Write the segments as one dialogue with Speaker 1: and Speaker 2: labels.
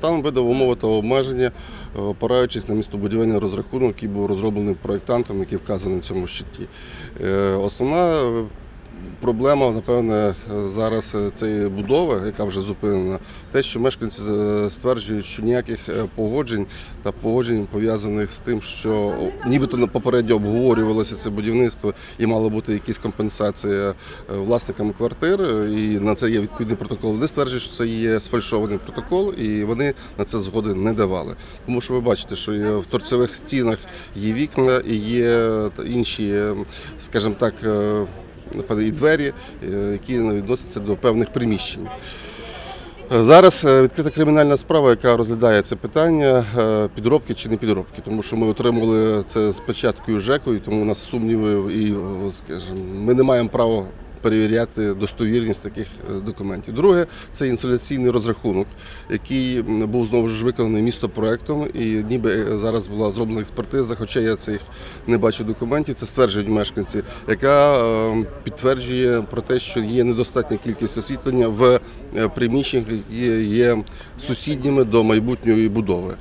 Speaker 1: департамент видав умови та обмеження, е, опираючись на містобудівельний розрахунок, який був розроблений проєктантом, який вказаний в цьому щиті. Е, Основна проблема, напевне, зараз е, цієї будови, яка вже зупинена, те, що мешканці е, стверджують, що ніяких е, погоджень та погоджень пов'язаних з тим, що нібито попередньо обговорювалося це будівництво і мала бути якась компенсація власникам квартир, і на це є відповідний протокол. Вони стверджують, що це є сфальшований протокол, і вони на це згоди не давали. Тому що ви бачите, що в торцевих стінах є вікна і є інші, е, скажімо так. І двері, е, які відносяться до певних приміщень. Е, Зараз е, відкрита кримінальна справа, яка розглядає це питання підробки чи не підробки, тому що ми отримали це з початку ЖЕКу, і тому у нас сумніви і скажімо, ми не маємо права перевіряти достовірність таких е, документів. Друге, це інсоляційний розрахунок, який був знову ж виконаний містопроектом, і ніби е, зараз була зроблена експертиза, хоча я цих не бачу документів. Це стверджують мешканці, яка е, підтверджує про те, що є недостатня кількість освітлення в е, приміщеннях, які є сусідніми до майбутньої будови.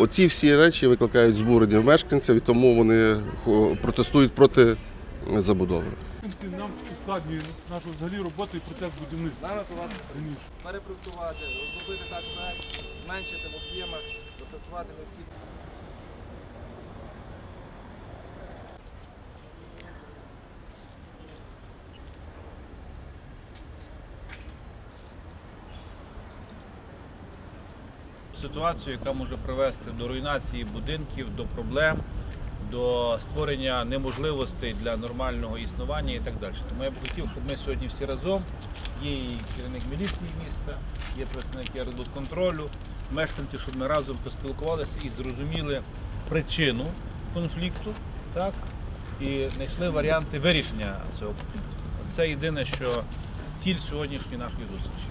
Speaker 1: Оці всі речі викликають збурення мешканців, і тому вони протестують проти забудови.
Speaker 2: Ускладнює нашу взагалі роботу і процес будівництва.
Speaker 3: Запропонувати
Speaker 2: раніше.
Speaker 3: перепроектувати, розробити так проект, зменшити в об'ємах, зафектувати необхідні.
Speaker 4: ситуацію, яка може привести до руйнації будинків, до проблем, до створення неможливостей для нормального існування і так далі. Тому я б хотів, щоб ми сьогодні всі разом, є і керівник міліції міста, є представники контролю, мешканці, щоб ми разом поспілкувалися і зрозуміли причину конфлікту, так, і знайшли варіанти вирішення цього конфлікту. Це єдине, що ціль сьогоднішньої нашої зустрічі.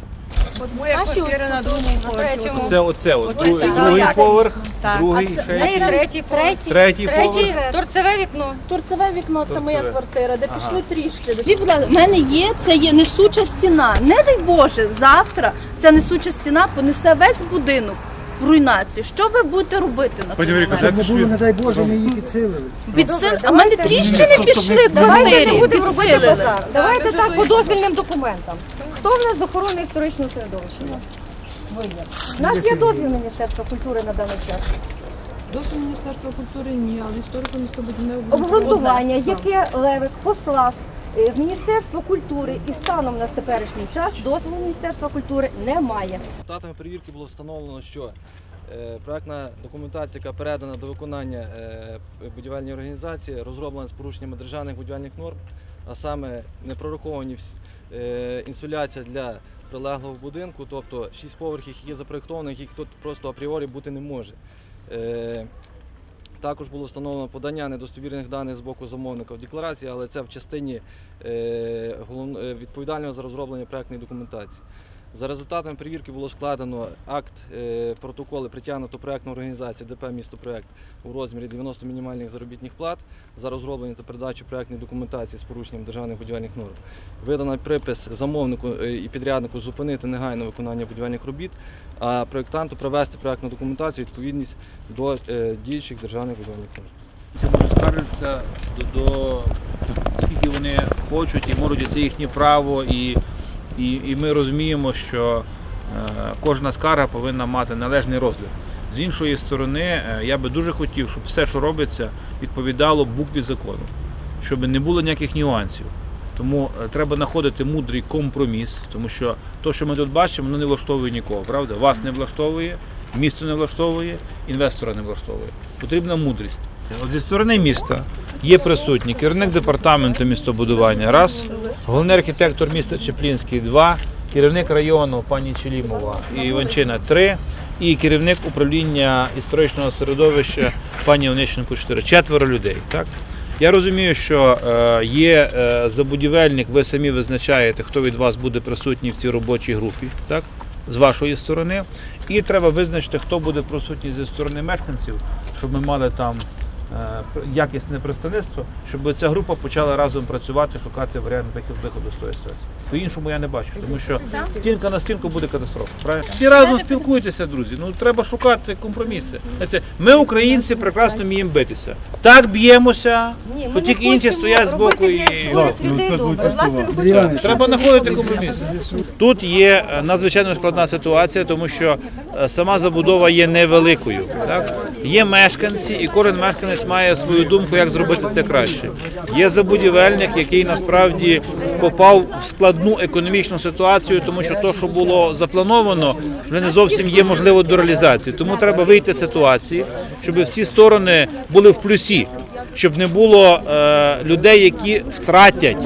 Speaker 5: От моя квартира на другому поверсі.
Speaker 4: Це оце, от,
Speaker 6: От
Speaker 4: другий, другий
Speaker 6: так.
Speaker 4: поверх,
Speaker 5: Так,
Speaker 4: другий,
Speaker 5: а це-
Speaker 4: ще який?
Speaker 6: третій поверх.
Speaker 4: третій поверх.
Speaker 6: Третій торцеве вікно.
Speaker 5: Торцеве вікно це моя
Speaker 4: Торцеве.
Speaker 5: квартира, де
Speaker 4: Ага.
Speaker 5: пішли тріщини. Скажіть, будь ласка, в мене є, це є несуча стіна. Не дай Боже, завтра ця несуча стіна понесе весь будинок в руйнацію. Що ви будете робити на
Speaker 2: Пані
Speaker 5: той
Speaker 2: Віка,
Speaker 5: момент?
Speaker 2: це
Speaker 7: Не було, не дай Боже, ми її підсилили.
Speaker 5: Підсил...
Speaker 6: Добре,
Speaker 5: А в мене тріщини пішли в
Speaker 6: Давайте
Speaker 5: квартирі.
Speaker 6: не будемо робити
Speaker 5: підсилили.
Speaker 6: базар. Давайте так по дозвільним документам. Хто в нас з охорони історичного середовища? Ви є. У нас є дозвіл Міністерства культури на даний час.
Speaker 8: Досвід Міністерства культури ні, але історико містобудівне
Speaker 6: Обґрунтування, яке Левик послав е, в Міністерство культури і станом на теперішній час дозволу Міністерства культури немає.
Speaker 3: Результатами перевірки було встановлено, що е, проектна документація, яка передана до виконання е, будівельній організації, розроблена з порушеннями державних будівельних норм, а саме не е, інсуляція для прилеглого будинку, тобто шість поверхів, які запроєктовані, яких тут просто апріорі бути не може. Е, Також було встановлено подання недостовірних даних з боку замовника в декларації, але це в частині е, відповідального за розроблення проєктної документації. За результатами перевірки було складено акт е, протоколи притягнуто проектну організацію ДП місто проект у розмірі 90 мінімальних заробітних плат за розроблення та передачу проектної документації з порушенням державних будівельних норм. Видано припис замовнику е, і підряднику зупинити негайне виконання будівельних робіт, а проєктанту провести проектну документацію відповідність до е, діючих державних будівельних норм.
Speaker 4: Це дуже скаржаться до, до скільки вони хочуть і можуть, це їхнє право, і, і, і ми розуміємо, що е, кожна скарга повинна мати належний розгляд. З іншої сторони, е, я би дуже хотів, щоб все, що робиться, відповідало букві закону, щоб не було ніяких нюансів. Тому е, треба знаходити мудрий компроміс, тому що те, що ми тут бачимо, воно не влаштовує нікого, правда? Вас не влаштовує, місто не влаштовує, інвестора не влаштовує. Потрібна мудрість. От зі сторони міста є присутній керівник департаменту містобудування, раз, головний архітектор міста Чеплінський, два, керівник району пані Челімова і Іванчина, три, і керівник управління історичного середовища пані Онищенко, чотири. Четверо людей. Так? Я розумію, що е, є е, забудівельник, ви самі визначаєте, хто від вас буде присутній в цій робочій групі, так? з вашої сторони. І треба визначити, хто буде присутній зі сторони мешканців, щоб ми мали там якісне представництво, щоб ця група почала разом працювати, шукати варіант виходу з тої ситуації. По-іншому я не бачу, тому що стінка на стінку буде катастрофа. Правильно? Всі разом спілкуйтеся, друзі. Ну треба шукати компроміси. Знаєте, ми, українці, прекрасно вміємо битися. Так б'ємося, то тільки інші стоять збоку
Speaker 6: робити
Speaker 4: і.
Speaker 7: Іванович,
Speaker 4: Треба знаходити компроміс. Тут є е, надзвичайно складна ситуація, тому що е, сама забудова є невеликою. Так? Є мешканці, і кожен мешканець має свою думку, як зробити це краще. Є забудівельник, який насправді попав в складну економічну ситуацію, тому що то, що було заплановано, вже не зовсім є можливо до реалізації. Тому треба вийти з ситуації, щоб всі сторони були в плюсі, щоб не було е, людей, які втратять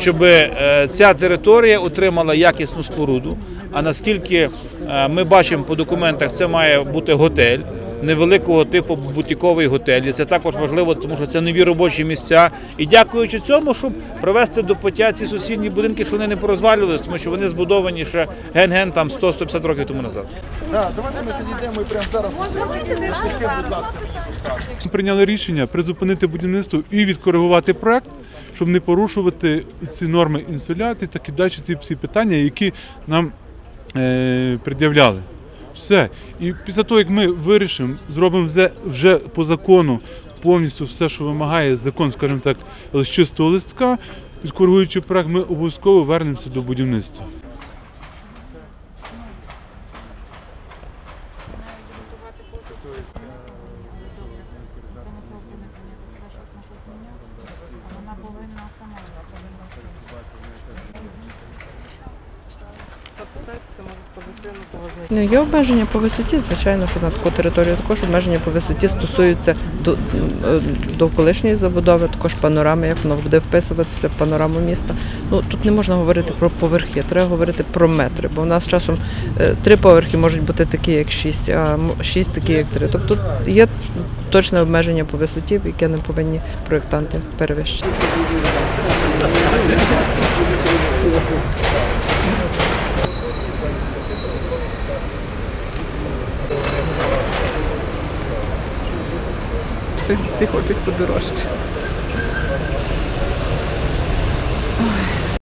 Speaker 4: щоб е, ця територія отримала якісну споруду. А наскільки е, ми бачимо по документах, це має бути готель. Невеликого типу бутіковий готель. І це також важливо, тому що це нові робочі місця. І дякуючи цьому, щоб привести до пуття ці сусідні будинки, щоб вони не порозвалювалися, тому що вони збудовані ще ген-ген там 100-150 років тому назад.
Speaker 2: Ми прийняли рішення призупинити будівництво і відкоригувати проект, щоб не порушувати ці норми інсоляції та далі ці всі питання, які нам е, пред'являли. Все. І після того, як ми вирішимо, зробимо вже, вже по закону повністю все, що вимагає закон, скажімо так, з чистого листка, підкоргуючи проект, ми обов'язково вернемося до будівництва.
Speaker 8: Ну, є обмеження по висоті, звичайно, що на таку територію також обмеження по висоті стосуються до, е, довколишньої забудови, також панорами, як воно буде вписуватися в панораму міста. Ну тут не можна говорити про поверхи, треба говорити про метри, бо в нас часом е, три поверхи можуть бути такі, як шість, а шість такі, як три. Тобто є точне обмеження по висоті, яке не повинні проєктанти перевищити. Ці хочуть подорожче.